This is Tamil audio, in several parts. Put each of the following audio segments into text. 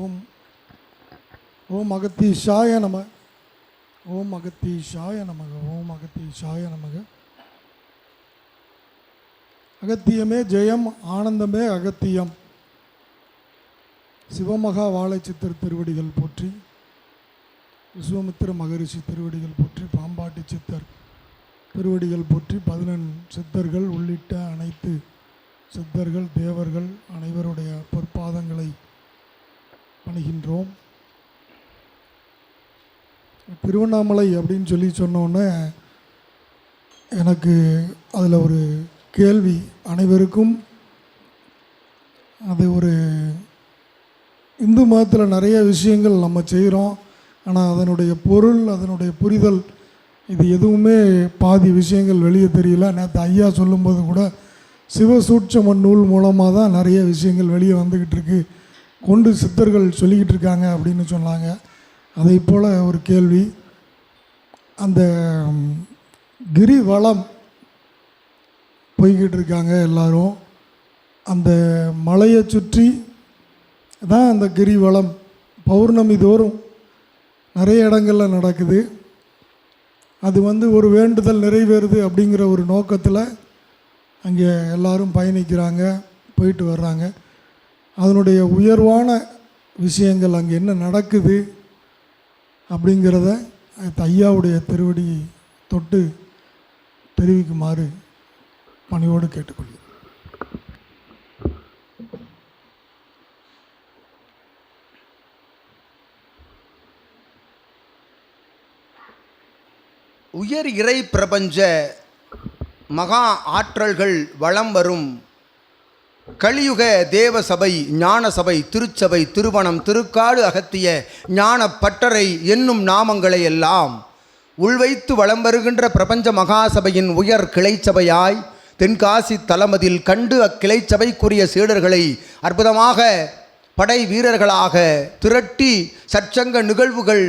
ஓம் ஓம் அகத்தீஷாய நம ஓம் அகத்தீஷாய நமக ஓம் அகத்தீஷாய நமக. அகத்தியமே ஜெயம் ஆனந்தமே அகத்தியம். சிவமகா வாழைச்சித்தர் திருவடிகள் போற்றி விஸ்வமித்திர மகரிஷி திருவடிகள் போற்றி பாம்பாட்டி சித்தர் திருவடிகள் போற்றி பதினெண் சித்தர்கள் உள்ளிட்ட அனைத்து சித்தர்கள் தேவர்கள் அனைவருடைய பொற்பாதங்களை பண்ணுகின்றோம் திருவண்ணாமலை அப்படின்னு சொல்லி சொன்னோன்னே எனக்கு அதில் ஒரு கேள்வி அனைவருக்கும். அது ஒரு இந்து மதத்தில் நிறைய விஷயங்கள் நம்ம செய்கிறோம் ஆனால் அதனுடைய பொருள் அதனுடைய புரிதல் இது எதுவுமே பாதி விஷயங்கள் வெளியே தெரியல. நேற்று ஐயா சொல்லும்போது கூட சிவசூட்சம நூல் மூலமாக தான் நிறைய விஷயங்கள் வெளியே வந்துக்கிட்டு இருக்குது கொண்டு சித்தர்கள் சொல்லிக்கிட்டு இருக்காங்க அப்படின்னு சொன்னாங்க. அதை போல் ஒரு கேள்வி. அந்த கிரிவலம் போய்கிட்டு இருக்காங்க எல்லாரும். அந்த மலையை சுற்றி தான் அந்த கிரிவலம் பௌர்ணமி தோறும் நிறைய இடங்களில் நடக்குது. அது வந்து ஒரு வேண்டுதல் நிறைவேறுது அப்படிங்கிற ஒரு நோக்கத்தில் அங்கே எல்லோரும் பயணிக்கிறாங்க போயிட்டு வர்றாங்க. அதனுடைய உயர்வான விஷயங்கள் அங்கே என்ன நடக்குது அப்படிங்கிறத ஐயாவுடைய திருவடி தொட்டு தெரிவிக்குமாறு பணியோடு கேட்டுக்கொள்கிறேன். உயர் இறை பிரபஞ்ச மகா ஆற்றல்கள் வளம் வரும் கலியுக தேவ சபை ஞான சபை திருச்சபை திருவனம் திருக்காடு அகத்திய ஞான பட்டறை என்னும் நாமங்களை எல்லாம் உள்வைத்து வளம் வருகின்ற பிரபஞ்ச மகாசபையின் உயர் கிளைச்சபையாய் தென்காசி தலமதில் கண்டு அக்கிளைச்சபைக்குரிய சீடர்களை அற்புதமாக படை வீரர்களாக திரட்டி சற்சங்க நிகழ்வுகள்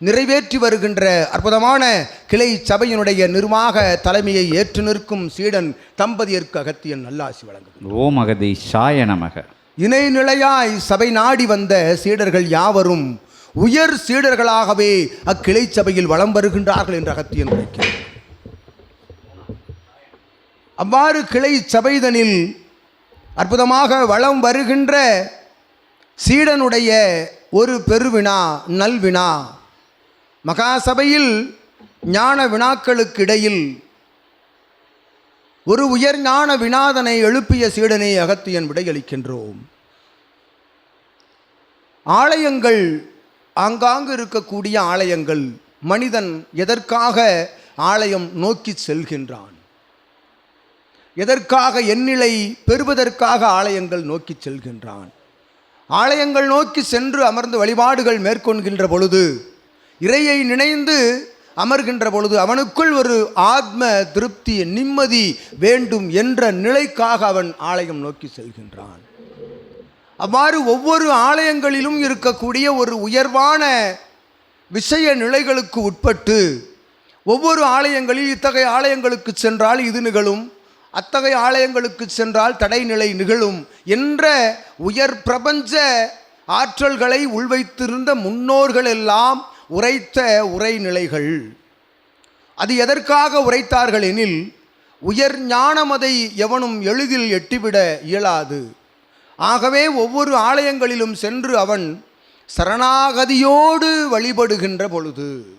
நிறைவேற்றி வருகின்ற அற்புதமான கிளை சபையினுடைய நிர்வாக தலைமையை ஏற்று நிற்கும் சீடன் தம்பதியருக்கு அகத்தியன் நல்லாசி வழங்குகிறார் ஓம் அகதீஷாய நமக. இணைநிலையாய் சபை நாடி வந்த சீடர்கள் யாவரும் உயர் சீடர்களாகவே அக்கிளை சபையில் வலம் வருகின்றார்கள் என்று அகத்தியன் உரைக்கிறார். அவ்வாறு கிளை சபைதனில் அற்புதமாக வலம் வருகின்ற சீடனுடைய ஒரு பெருவினா நல்வினா மகாசபையில் ஞான வினாக்களுக்கு இடையில் ஒரு உயர் ஞான வினாதனை எழுப்பிய சீடனை அகத்தியன் விடையளிக்கின்றோம் ஆலயங்கள் ஆங்காங்கு இருக்கக்கூடிய ஆலயங்கள் மனிதன் எதற்காக ஆலயம் நோக்கி செல்கின்றான்? எதற்காக எண்ணிலை பெறுவதற்காக ஆலயங்கள் நோக்கி செல்கின்றான்? ஆலயங்கள் நோக்கி சென்று அமர்ந்து வழிபாடுகள் மேற்கொள்கின்ற பொழுது இறையை நினைந்து அமர்கின்ற பொழுது அவனுக்குள் ஒரு ஆத்ம திருப்தி நிம்மதி வேண்டும் என்ற நிலைக்காக அவன் ஆலயம் நோக்கி செல்கின்றான். அவ்வாறு ஒவ்வொரு ஆலயங்களிலும் இருக்கக்கூடிய ஒரு உயர்வான விஷய நிலைகளுக்கு உட்பட்டு ஒவ்வொரு ஆலயங்களில் இத்தகைய ஆலயங்களுக்கு சென்றால் இது நிகழும் அத்தகைய ஆலயங்களுக்கு சென்றால் தடைநிலை நிகழும் என்ற உயர் பிரபஞ்ச ஆற்றல்களை உள்வைத்திருந்த முன்னோர்கள் எல்லாம் உரைத்த உரைநிலைகள். அது எதற்காக உரைத்தார்கள் எனில் உயர் ஞானமதை எவனும் எளிதில் எட்டிவிட இயலாது. ஆகவே ஒவ்வொரு ஆலயங்களிலும் சென்று அவன் சரணாகதியோடு வழிபடுகின்ற பொழுது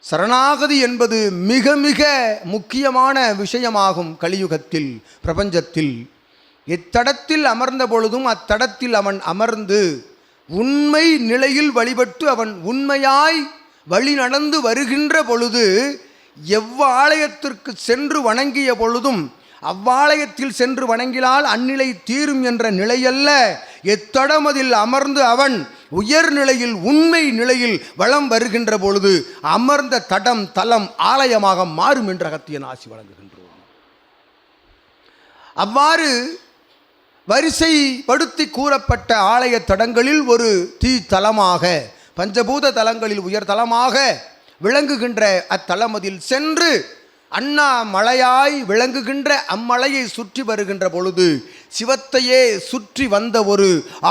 சரணாகதி என்பது மிக மிக முக்கியமான விஷயமாகும் கலியுகத்தில் பிரபஞ்சத்தில். இத்தடத்தில் அமர்ந்த பொழுதும் அத்தடத்தில் அவன் அமர்ந்து உண்மை நிலையில் வழிபட்டு அவன் உண்மையாய் வழி நடந்து வருகின்ற பொழுது எவ்வாலயத்திற்கு சென்று வணங்கிய பொழுதும் அவ்வாலயத்தில் சென்று வணங்கினால் அந்நிலை தீரும் என்ற நிலையல்ல. எத்தடமதில் அமர்ந்து அவன் உயர்நிலையில் உண்மை நிலையில் வளம் வருகின்ற பொழுது அமர்ந்த தடம் தலம் ஆலயமாக மாறும் என்ற அகத்தியன் ஆசி வழங்குகின்றோம். அவ்வாறு வரிசைப்படுத்தி கூறப்பட்ட ஆலய தடங்களில் ஒரு தீ தலமாக பஞ்சபூத தலங்களில் உயர் தலமாக விளங்குகின்ற அத்தலமதில் சென்று அண்ணா மலையாய் விளங்குகின்ற அம்மலையை சுற்றி வருகின்ற பொழுது சிவத்தையே சுற்றி வந்த ஒரு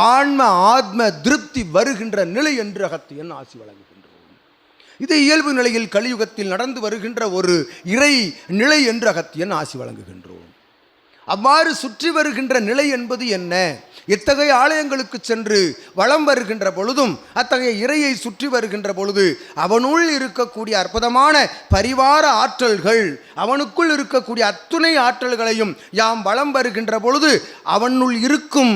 ஆன்ம ஆத்ம திருப்தி வருகின்ற நிலை என்று அகத்தியன் ஆசி வழங்குகின்றோம் இது இயல்பு நிலையில் கலியுகத்தில் நடந்து வருகின்ற ஒரு இறை நிலை என்று அகத்தியன் ஆசி வழங்குகின்றோம் அவ்வாறு சுற்றி வருகின்ற நிலை என்பது என்ன? எத்தகைய ஆலயங்களுக்கு சென்று வலம் வருகின்ற பொழுதும் அத்தகைய இறையை சுற்றி வருகின்ற பொழுது அவனுள் இருக்கக்கூடிய அற்புதமான பரிவார ஆற்றல்கள் அவனுக்குள் இருக்கக்கூடிய அத்துணை ஆற்றல்களையும் யாம் வலம் வருகின்ற பொழுது அவனுள் இருக்கும்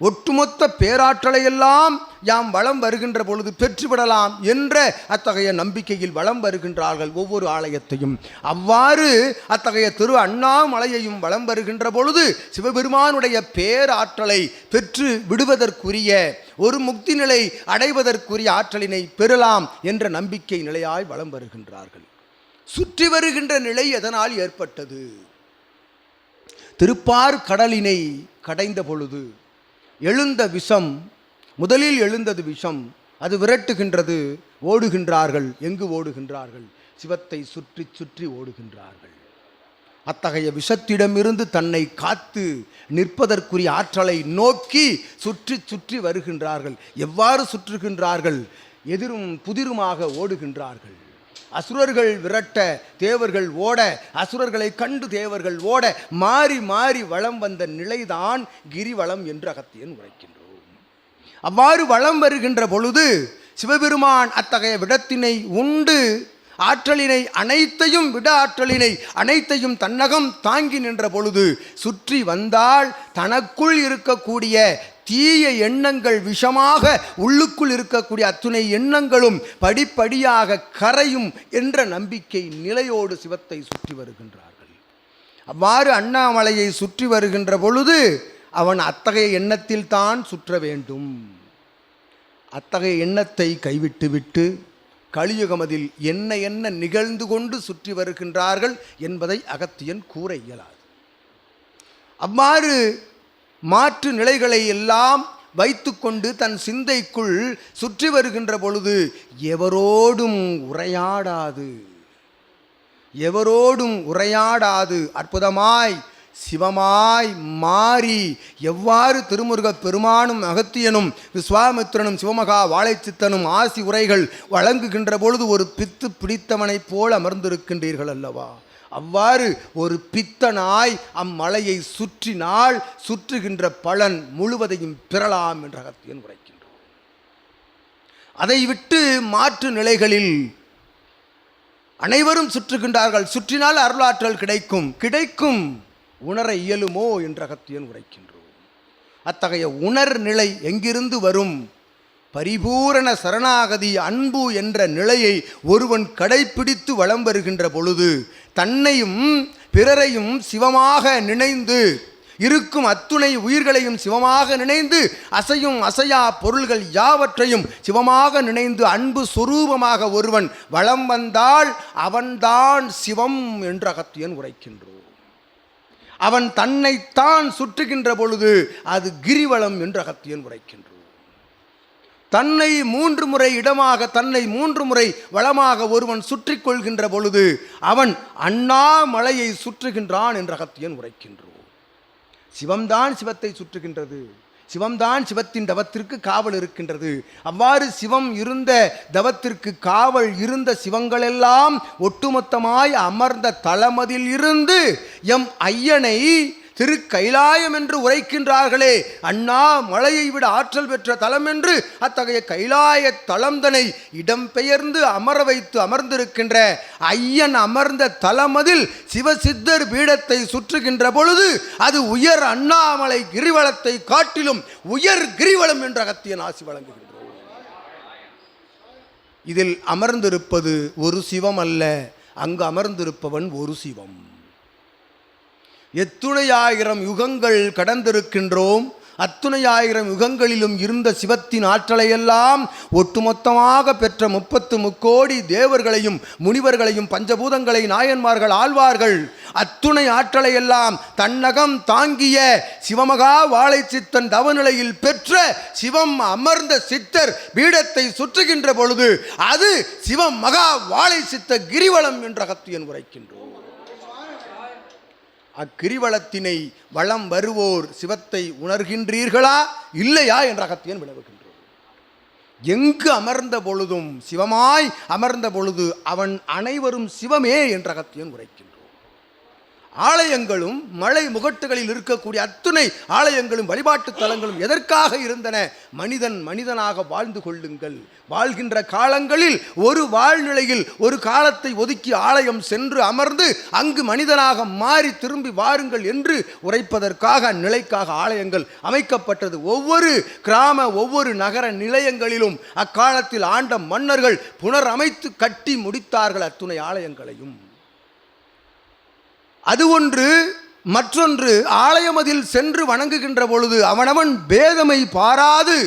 ஒட்டுமொத்த பேராற்றலையெல்லாம் யாம் வளம் வருகின்ற பொழுது பெற்றுவிடலாம் என்ற அத்தகைய நம்பிக்கையில் வளம் வருகின்றார்கள் ஒவ்வொரு ஆலயத்தையும். அவ்வாறு அத்தகைய திரு அண்ணாமலையையும் வளம் வருகின்ற பொழுது சிவபெருமானுடைய பேராற்றலை பெற்று விடுவதற்குரிய ஒரு முக்தி நிலை அடைவதற்குரிய ஆற்றலினை பெறலாம் என்ற நம்பிக்கை நிலையாய் வளம் வருகின்றார்கள். சுற்றி வருகின்ற நிலை எதனால் ஏற்பட்டது? திருப்பார் கடலினை கடைந்த பொழுது எழுந்த விஷம் முதலில் எழுந்தது விஷம் அது விரட்டுகின்றது ஓடுகின்றார்கள் எங்கு ஓடுகின்றார்கள்? சிவத்தை சுற்றி சுற்றி ஓடுகின்றார்கள். அத்தகைய விஷத்திடமிருந்து தன்னை காத்து நிற்பதற்குரிய ஆற்றலை நோக்கி சுற்றி சுற்றி வருகின்றார்கள். எவ்வாறு சுற்றுகின்றார்கள்? எதிரும் புதிருமாக ஓடுகின்றார்கள். அசுரர்கள் விரட்ட தேவர்கள் ஓட அசுரர்களை கண்டு தேவர்கள் ஓட மாறி மாறி வளம் வந்த நிலைதான் கிரிவலம் என்று அகத்தியன் உரைக்கின்றோம் அவ்வாறு வளம் வருகின்ற பொழுது சிவபெருமான் அத்தகைய விடத்தினை உண்டு. ஆற்றலினை அனைத்தையும் விட ஆற்றலினை அனைத்தையும் தன்னகம் தாங்கி நின்ற பொழுது சுற்றி வந்தால் தனக்குள் இருக்கக்கூடிய தீய எண்ணங்கள் விஷமாக உள்ளுக்குள் இருக்கக்கூடிய அத்துணை எண்ணங்களும் படிப்படியாக கரையும் என்ற நம்பிக்கை நிலையோடு சிவத்தை சுற்றி வருகின்றார்கள். அவ்வாறு அண்ணாமலையை சுற்றி வருகின்ற பொழுது அவன் அத்தகைய எண்ணத்தில் தான் சுற்ற வேண்டும். அத்தகைய எண்ணத்தை கைவிட்டுவிட்டு கலியுகமதில் என்ன என்ன நிகழ்ந்து கொண்டு சுற்றி வருகின்றார்கள் என்பதை அகத்தியன் கூற இயலாது. அவ்வாறு மாற்று நிலைகளை எல்லாம் வைத்துக்கொண்டு தன் சிந்தைக்குள் சுற்றி வருகின்ற பொழுது எவரோடும் உரையாடாது. எவரோடும் உரையாடாது. அற்புதமாய் சிவமாய் மாறி எவ்வாறு திருமுருகப் பெருமானும் அகத்தியனும் விஸ்வாமித்திரனும் சிவமகா வாழைச்சித்தனும் ஆசி உரைகள் வழங்குகின்ற பொழுது ஒரு பித்து பிடித்தவனைப் போல் அமர்ந்திருக்கின்றீர்கள் அல்லவா? அவ்வாறு ஒரு பித்தனாய் அம்மலையை சுற்றினால் சுற்றுகின்ற பலன் முழுவதையும் பெறலாம் என்ற அகத்தியன் உரைக்கின்றோம் அதை விட்டு மாற்று நிலைகளில் அனைவரும் சுற்றுகின்றார்கள். சுற்றினால் அருளாற்றல் கிடைக்கும். கிடைக்கும். உணர இயலுமோ என்ற அகத்தியன் உரைக்கின்றோம். அத்தகைய உணர் நிலை எங்கிருந்து வரும்? பரிபூரண சரணாகதி அன்பு என்ற நிலையை ஒருவன் கடைப்பிடித்து வலம் வருகின்ற பொழுது தன்னையும் பிறரையும் சிவமாக நினைந்து இருக்கும் அத்துணை உயிர்களையும் சிவமாக நினைந்து அசையும் அசையா பொருள்கள் யாவற்றையும் சிவமாக நினைந்து அன்பு சொரூபமாக ஒருவன் வலம் வந்தால் அவன்தான் சிவம் என்று அகத்தியன் உரைக்கின்றோம். அவன் தன்னைத்தான் சுற்றுகின்ற பொழுது அது கிரிவலம் என்று அகத்தியன் உரைக்கின்றோம் தன்னை மூன்று முறை இடமாக தன்னை மூன்று முறை வளமாக ஒருவன் சுற்றி கொள்கின்ற பொழுது அவன் அண்ணாமலையை சுற்றுகின்றான் என்று அகத்தியன் உரைக்கின்றோம் சிவம்தான் சிவத்தை சுற்றுகின்றது. சிவம்தான் சிவத்தின் தவத்திற்கு காவல் இருக்கின்றது. அவ்வாறு சிவம் இருந்த தவத்திற்கு காவல் இருந்த சிவங்களெல்லாம் ஒட்டுமொத்தமாய் அமர்ந்த தளமதில் இருந்து எம் ஐயனை திரு கைலாயம் என்று உரைக்கின்றார்களே. அண்ணா மழையை விட ஆற்றல் பெற்ற தலம் என்று அத்தகைய கைலாய தலம்தனை இடம்பெயர்ந்து அமர வைத்து அமர்ந்திருக்கின்ற ஐயன் அமர்ந்த தலமதில் சிவசித்தர் பீடத்தை சுற்றுகின்ற பொழுது அது உயர் அண்ணாமலை கிரிவலத்தை காட்டிலும் உயர் கிரிவலம் என்ற அகத்தியன் ஆசி வழங்குகிறது இதில் அமர்ந்திருப்பது ஒரு சிவம் அல்ல அங்கு அமர்ந்திருப்பவன் ஒரு சிவம். எத்துணையாயிரம் யுகங்கள் கடந்திருக்கின்றோம். அத்துணையாயிரம் யுகங்களிலும் இருந்த சிவத்தின் ஆற்றலையெல்லாம் ஒட்டுமொத்தமாக பெற்ற முப்பத்து முக்கோடி தேவர்களையும் முனிவர்களையும் பஞ்சபூதங்களை நாயன்மார்கள் ஆழ்வார்கள் அத்துணை ஆற்றலையெல்லாம் தன்னகம் தாங்கிய சிவமகா வாழை சித்தன் தவநிலையில் பெற்ற சிவம் அமர்ந்த சித்தர் பீடத்தை சுற்றுகின்ற பொழுது அது சிவம் மகா வாழை சித்த கிரிவலம் என்ற கத்தியன் உரைக்கின்றோம். அக்கிரிவலத்தினை வளம் வருவோர் சிவத்தை உணர்கின்றீர்களா? இல்லையா என்ற அகத்தியன் வினவுகின்றோம் எங்கு அமர்ந்த பொழுதும் சிவமாய் அமர்ந்த பொழுது அவன் அனைவரும் சிவமே என்ற அகத்தியன் உரைக்கின்றான். ஆலயங்களும் மலை முகட்டுகளில் இருக்கக்கூடிய அத்துணை ஆலயங்களும் வழிபாட்டு தலங்களும் எதற்காக இருந்தன? மனிதன் மனிதனாக வாழ்ந்து கொள்ளுங்கள். வாழ்கின்ற காலங்களில் ஒரு வாழ்நிலையில் ஒரு காலத்தை ஒதுக்கி ஆலயம் சென்று அமர்ந்து அங்கு மனிதனாக மாறி திரும்பி வாருங்கள் என்று உரைப்பதற்காக அந்நிலைக்காக ஆலயங்கள் அமைக்கப்பட்டது. ஒவ்வொரு கிராம ஒவ்வொரு நகர நிலையங்களிலும் அக்காலத்தில் ஆண்ட மன்னர்கள் புனரமைத்து கட்டி முடித்தார்கள் அத்துணை ஆலயங்களையும். அது ஒன்று மற்றொன்று ஆலயமதில் சென்று வணங்குகின்ற பொழுது அவனவன் பேதமை பாராது.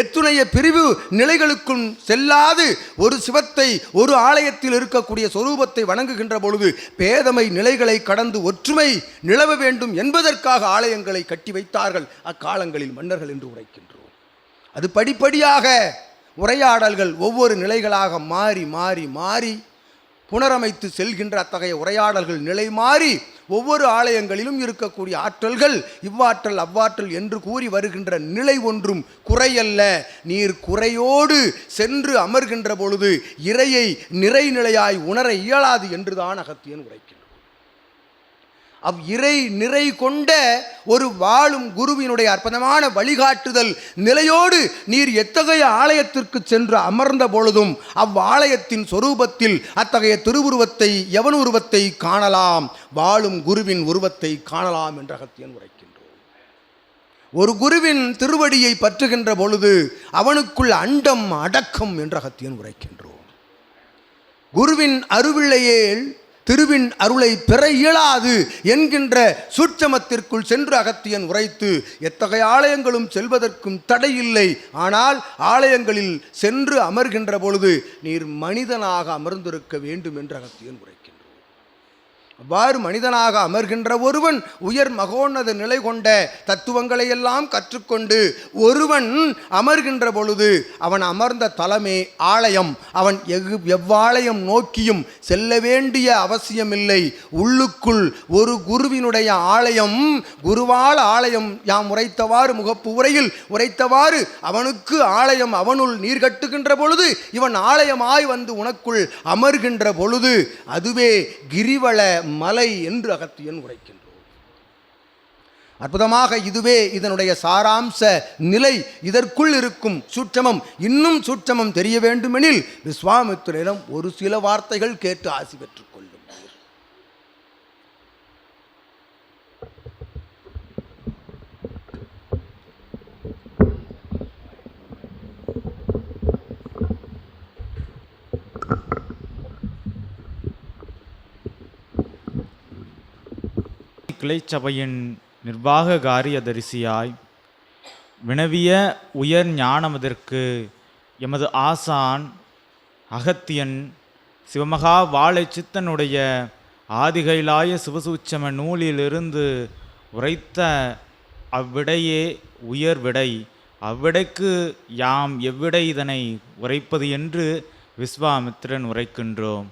எத்துணைய பிரிவு நிலைகளுக்கும் செல்லாது. ஒரு சிவத்தை ஒரு ஆலயத்தில் இருக்கக்கூடிய சொரூபத்தை வணங்குகின்ற பொழுது பேதமை நிலைகளை கடந்து ஒற்றுமை நிலவ வேண்டும் என்பதற்காக ஆலயங்களை கட்டி வைத்தார்கள். அக்காலங்களில் மன்னர்கள் என்று உரைக்கின்றோம். அது படிப்படியாக உரையாடல்கள் ஒவ்வொரு நிலைகளாக மாறி மாறி மாறி புனரமைத்து செல்கின்ற அத்தகைய உரையாடல்கள் நிலை மாறி ஒவ்வொரு ஆலயங்களிலும் இருக்கக்கூடிய ஆற்றல்கள் இவ்வாற்றல் அவ்வாற்றல் என்று கூறி வருகின்ற நிலை ஒன்றும் குறையல்ல. நீர் குறையோடு சென்று அமர்கின்ற பொழுது இறையை நிறைநிலையாய் உணர இயலாது என்றுதான் அகத்தியன் உரைக்கின்றான். அவ் இறை நிறை கொண்ட ஒரு வாழும் குருவினுடைய அற்புதமான வழிகாட்டுதல் நிலையோடு நீர் எத்தகைய ஆலயத்திற்கு சென்று அமர்ந்த பொழுதும் அவ்வாலயத்தின் சொரூபத்தில் அத்தகைய திருவுருவத்தை எவன் உருவத்தை காணலாம். வாழும் குருவின் உருவத்தை காணலாம் என்ற அகத்தியன் உரைக்கின்றோம் ஒரு குருவின் திருவடியை பற்றுகின்ற பொழுது அவனுக்குள் அண்டம் அடக்கம் என்ற அகத்தியன் உரைக்கின்றோம் குருவின் அருவில்லையேல் திருவின் அருளை பெற இயலாது என்கின்ற சூட்சமத்திற்குள் சென்று அகத்தியன் உரைத்து எத்தகைய ஆலயங்களும் செல்வதற்கும் தடையில்லை. ஆனால் ஆலயங்களில் சென்று அமர்கின்ற பொழுது நீர் மனிதனாக அமர்ந்திருக்க வேண்டும் என்று அகத்தியன் உரைக்கின்றோம் அவ்வாறு மனிதனாக அமர்கின்ற ஒருவன் உயர் மகோன்னத நிலை கொண்ட தத்துவங்களை எல்லாம் கற்றுக்கொண்டு ஒருவன் அமர்கின்ற பொழுது அவன் அமர்ந்த தலமே ஆலயம். அவன் எகு எவ்வாலயம் நோக்கியும் செல்ல வேண்டிய அவசியமில்லை. உள்ளுக்குள் ஒரு குருவினுடைய ஆலயம் குருவால் ஆலயம் யாம் உரைத்தவாறு முகப்பு உரையில் உரைத்தவாறு அவனுக்கு ஆலயம் அவனுள் நீர் கட்டுகின்ற பொழுது இவன் ஆலயமாய் வந்து உனக்குள் அமர்கின்ற பொழுது அதுவே கிரிவல மலை என்று அகத்தியன் உரைக்கின்றான். அற்புதமாக இதுவே இதனுடைய சாராம்ச நிலை. இதற்குள் இருக்கும் சூட்சமம் இன்னும் சூட்சமம் தெரிய வேண்டுமெனில் விஸ்வாமித்திரிடம் ஒரு சில வார்த்தைகள் கேட்டு ஆசி பெற்றுக் கொள்ளும் கிளைச்சபையின் நிர்வாக காரியதரிசியாய் வினவிய உயர் ஞானமதற்கு எமது ஆசான் அகத்தியன் சிவமகா வாழை சித்தனுடைய ஆதிகைலாய சிவசூட்சம நூலிலிருந்து உரைத்த அவ்விடையே உயர் விடை அவ்விடைக்கு யாம் எவ்விடை இதனை உரைப்பது என்று விஸ்வாமித்திரன் உரைக்கின்றோம்.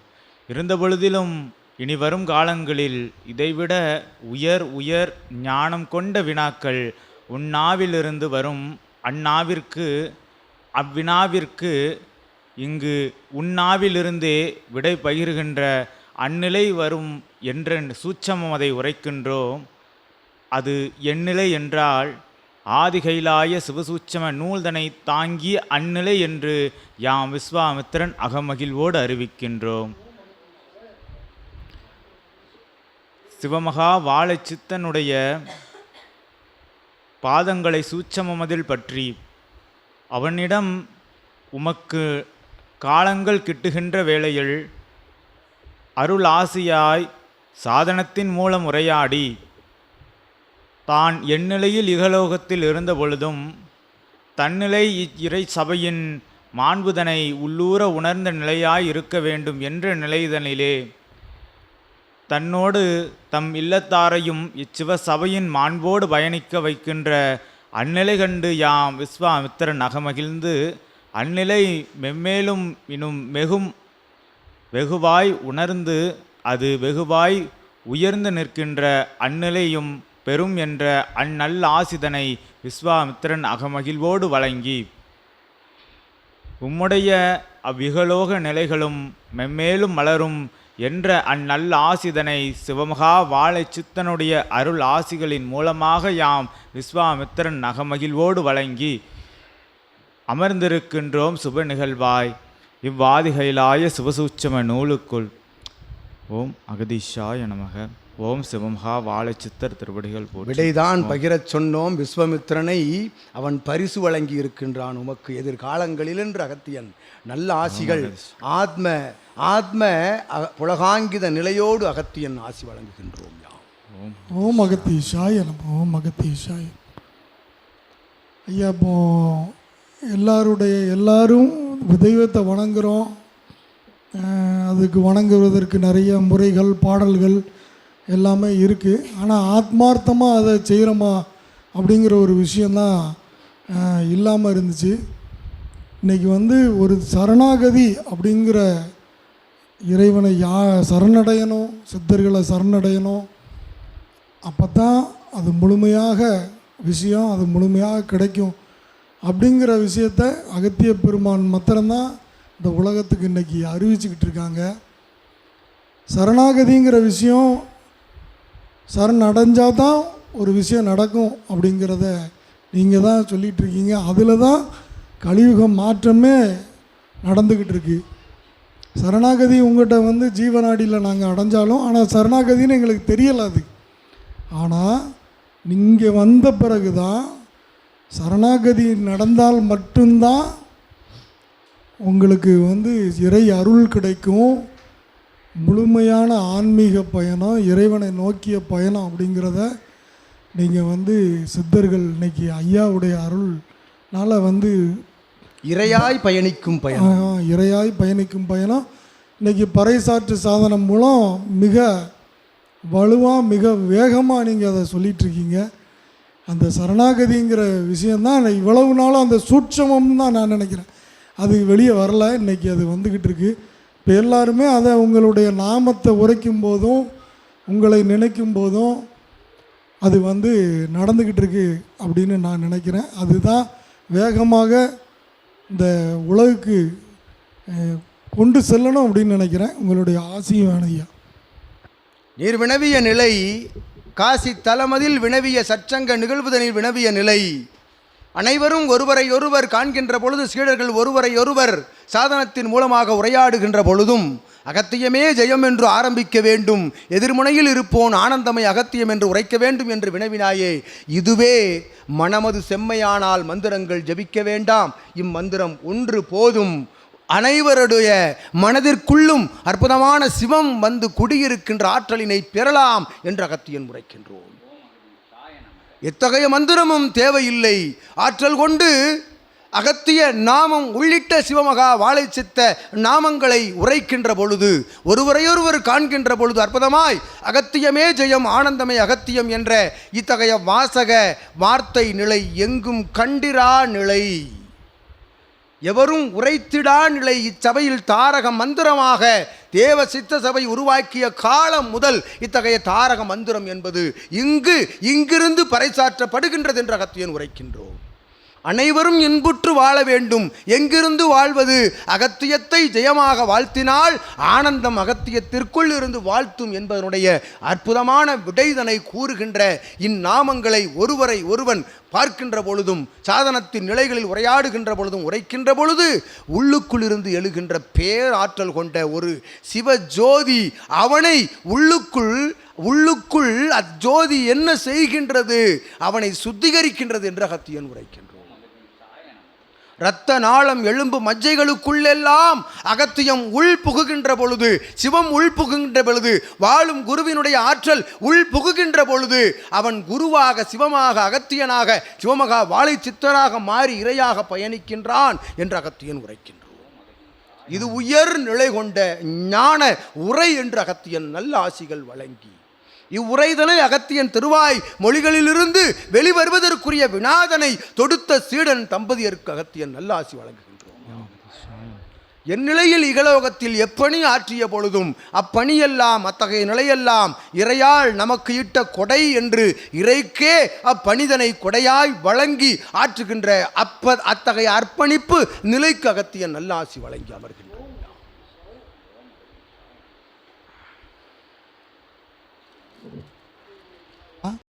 இருந்தபொழுதிலும் இனி வரும் காலங்களில் இதைவிட உயர் உயர் ஞானம் கொண்ட வினாக்கள் உன்னாவிலிருந்து வரும். அந்நாவிற்கு அவ்வினாவிற்கு இங்கு உன்னாவிலிருந்தே விடை பகிர்கின்ற அந்நிலை வரும் என்ற சூட்சமம் அதை உரைக்கின்றோம். அது எந்நிலை என்றால் ஆதிகைலாய சிவசூட்சம நூல்தனை தாங்கிய அந்நிலை என்று யாம் விஸ்வாமித்திரன் அகமகிழ்வோடு அறிவிக்கின்றோம். சிவமகா வாழைச்சித்தனுடைய பாதங்களை சூட்சமமதில் பற்றி அவனிடம் உமக்கு காலங்கள் கிட்டுகின்ற வேளையில் அருள் ஆசியாய் சாதனத்தின் மூலம் உரையாடி தான் எந்நிலையில் இகலோகத்தில் இருந்த பொழுதும் தன்னிலை இறை சபையின் மாண்புதனை உள்ளூர உணர்ந்த நிலையாய் இருக்க வேண்டும் என்ற நிலைதனிலே தன்னோடு தம் இல்லத்தாரையும் இச்சிவ சபையின் மாண்போடு பயணிக்க வைக்கின்ற அந்நிலை கண்டு யாம் விஸ்வாமித்திரன் அகமகிழ்ந்து அந்நிலை மெம்மேலும் இன்னும் வெகும் வெகுவாய் உணர்ந்து அது வெகுவாய் உயர்ந்து நிற்கின்ற அந்நிலையும் பெறும் என்ற அந்நல் ஆசிதனை விஸ்வாமித்திரன் அகமகிழ்வோடு வழங்கி உம்முடைய அவ்விகலோக நிலைகளும் மெம்மேலும் மலரும் என்ற அந்நல்ல ஆசிதனை சிவமகா வாழை சித்தனுடைய அருள் ஆசிகளின் மூலமாக யாம் விஸ்வாமித்திரன் நகமகிழ்வோடு வழங்கி அமர்ந்திருக்கின்றோம் சுப நிகழ்வாய். இவ்வாதிகையிலாய சிவசூட்சம நூலுக்குள். ஓம் அகதீஷாய நமக. ஓம் சிவமகா வாழைச்சித்தர் திருவடிகள் போற்றி. விடைதான் பகிரச் சொன்னோம் விஸ்வாமித்திரனை அவன் பரிசு வழங்கி இருக்கின்றான் உமக்கு எதிர்காலங்களில் என்று அகத்தியன். நல்ல ஆசிகள். ஆத்ம ஆத்ம புலகாங்கித நிலையோடு அகத்தியன் ஆசி வழங்குகின்றோம் யாம். ஓம். அகத்தீஷாய ஓம் அகத்தீஷாய. ஐயா இப்போ எல்லாருடைய எல்லாரும் தெய்வத்தை வணங்குகிறோம் அதுக்கு வணங்குவதற்கு நிறைய முறைகள் பாடல்கள் எல்லாமே இருக்குது ஆனால் ஆத்மார்த்தமாக அதை செய்கிறோமா அப்படிங்கிற ஒரு விஷயந்தான் இல்லாமல் இருந்துச்சு. இன்றைக்கி வந்து ஒரு சரணாகதி அப்படிங்கிற இறைவனை யா சரணடையணும் சித்தர்களை சரணடையணும். அப்போ தான் அது முழுமையாக விஷயம் அது முழுமையாக கிடைக்கும் அப்படிங்கிற விஷயத்த அகத்திய பெருமான் மாத்திரம்தான் இந்த உலகத்துக்கு இன்றைக்கி அறிவிச்சுக்கிட்டு இருக்காங்க. சரணாகதிங்கிற விஷயம் சரணடைஞ்சால் தான் ஒரு விஷயம் நடக்கும் அப்படிங்கிறத நீங்கள் தான் சொல்லிகிட்ருக்கீங்க அதில் தான் கலியுக மாற்றமே நடந்துக்கிட்டு இருக்கு. சரணாகதி உங்கள்கிட்ட வந்து ஜீவநாடியில் நாங்கள் அடைஞ்சாலும் ஆனால் சரணாகதின்னு எங்களுக்கு தெரியலை அது. ஆனால் நீங்கள் வந்த பிறகு தான் சரணாகதி நடந்தால் மட்டும்தான் உங்களுக்கு வந்து இறை அருள் கிடைக்கும். முழுமையான ஆன்மீக பயணம் இறைவனை நோக்கிய பயணம் அப்படிங்கிறத நீங்கள் வந்து சித்தர்கள் இன்னைக்கு ஐயாவுடைய அருள்னால வந்து இரையாய் பயணிக்கும் பயணம். இறையாய் பயணிக்கும் பயணம். இன்னைக்கு பறைசாற்று சாதனம் மூலம் மிக வலுவாக மிக வேகமாக நீங்கள் அதை சொல்லிட்டு இருக்கீங்க அந்த சரணாகதிங்கிற விஷயந்தான் இவ்வளவு நாளும் அந்த சூட்சமம் தான் நான் நினைக்கிறேன். அது வெளியே வரல இன்னைக்கு அது வந்துக்கிட்டு இருக்கு. இப்போ எல்லாருமே அதை உங்களுடைய நாமத்தை உரைக்கும் போதும் உங்களை நினைக்கும் போதும் அது வந்து நடந்துக்கிட்டு இருக்கு அப்படின்னு நான் நினைக்கிறேன். அதுதான் வேகமாக இந்த உலகுக்கு கொண்டு செல்லணும் அப்படின்னு நினைக்கிறேன். உங்களுடைய ஆசையும் வேணும் ஐயா. நீர் வினவிய நிலை காசி தலமதில் வினவிய சச்சங்க நிகழ்வுதனில் வினவிய நிலை. அனைவரும் ஒருவரை ஒருவர் காண்கின்ற பொழுது சீடர்கள் ஒருவரை ஒருவர் சாதனத்தின் மூலமாக உரையாடுகின்ற பொழுதும் அகத்தியமே ஜெயம் என்று ஆரம்பிக்க வேண்டும். எதிர்முனையில் இருப்போன் ஆனந்தமை அகத்தியம் என்று உரைக்க வேண்டும் என்று வினவினாயே. இதுவே மனமது செம்மையானால் மந்திரங்கள் ஜபிக்க வேண்டாம். இம்மந்திரம் ஒன்று போதும். அனைவருடைய மனதிற்குள்ளும் அற்புதமான சிவம் வந்து குடியிருக்கின்ற ஆற்றலினை பெறலாம் என்று அகத்தியன் உரைக்கின்றோம். எத்தகைய மந்திரமும் தேவையில்லை. ஆற்றல் கொண்டு அகத்திய நாமம் உள்ளிட்ட சிவமகா வாழை சித்த நாமங்களை உரைக்கின்ற பொழுது ஒருவரையொருவர் காண்கின்ற பொழுது அற்புதமாய் அகத்தியமே ஜெயம் ஆனந்தமே அகத்தியம் என்ற இத்தகைய வாசக வார்த்தை நிலை எங்கும் கண்டிரா நிலை. எவரும் உரைத்திடா நிலை இச்சபையில் தாரக மந்திரமாக தேவ சித்த சபை உருவாக்கிய காலம் முதல் இத்தகைய தாரக மந்திரம் என்பது இங்கு இங்கிருந்து பறைசாற்றப்படுகின்றது என்ற அகத்தியன் உரைக்கின்றோம். அனைவரும் இன்புற்று வாழ வேண்டும். எங்கிருந்து வாழ்வது? அகத்தியத்தை ஜெயமாக வாழ்த்தினால் ஆனந்தம் அகத்தியத்திற்குள் இருந்து வாழ்த்தும் என்பதனுடைய அற்புதமான விடைதனை கூறுகின்ற இந்நாமங்களை ஒருவரை ஒருவன் பார்க்கின்ற பொழுதும் சாதனத்தின் நிலைகளில் உரையாடுகின்ற பொழுதும் உரைக்கின்ற பொழுது உள்ளுக்குள் இருந்து எழுகின்ற பேராற்றல் கொண்ட ஒரு சிவஜோதி அவனை உள்ளுக்குள் உள்ளுக்குள் அஜோதி என்ன செய்கின்றது? அவனை சுத்திகரிக்கின்றது என்று அகத்தியன் உரைக்கின்றான். இரத்த நாளம் எலும்பு மஜ்ஜைகளுக்குள்ளெல்லாம் அகத்தியம் உள் புகுகின்ற பொழுது சிவம் உள் புகுகின்ற பொழுது வாழும் குருவினுடைய ஆற்றல் உள் புகுகின்ற பொழுது அவன் குருவாக சிவமாக அகத்தியனாக சிவமகா வாழை சித்தராக மாறி இரையாக பயணிக்கின்றான் என்று அகத்தியன் உரைக்கின்றான். இது உயர் நிலை கொண்ட ஞான உரை என்று அகத்தியன் நல்ல ஆசிகள் வழங்கி இவ்வுரைதனை அகத்தியன் திருவாய் மொழிகளிலிருந்து வெளிவருவதற்குரிய வினாதனை தொடுத்த சீடன் தம்பதியருக்கு அகத்தியன் நல்லாசி வழங்குகின்றோம். என் நிலையில் இகலோகத்தில் எப்பணி ஆற்றிய பொழுதும் அப்பணியெல்லாம் அத்தகைய நிலையெல்லாம் இறையால் நமக்கு இட்ட கொடை என்று இறைக்கே அப்பணிதனை கொடையாய் வழங்கி ஆற்றுகின்ற அப்ப அத்தகைய அர்ப்பணிப்பு நிலைக்கு அகத்திய நல்லாசி வழங்கி அவர்கள்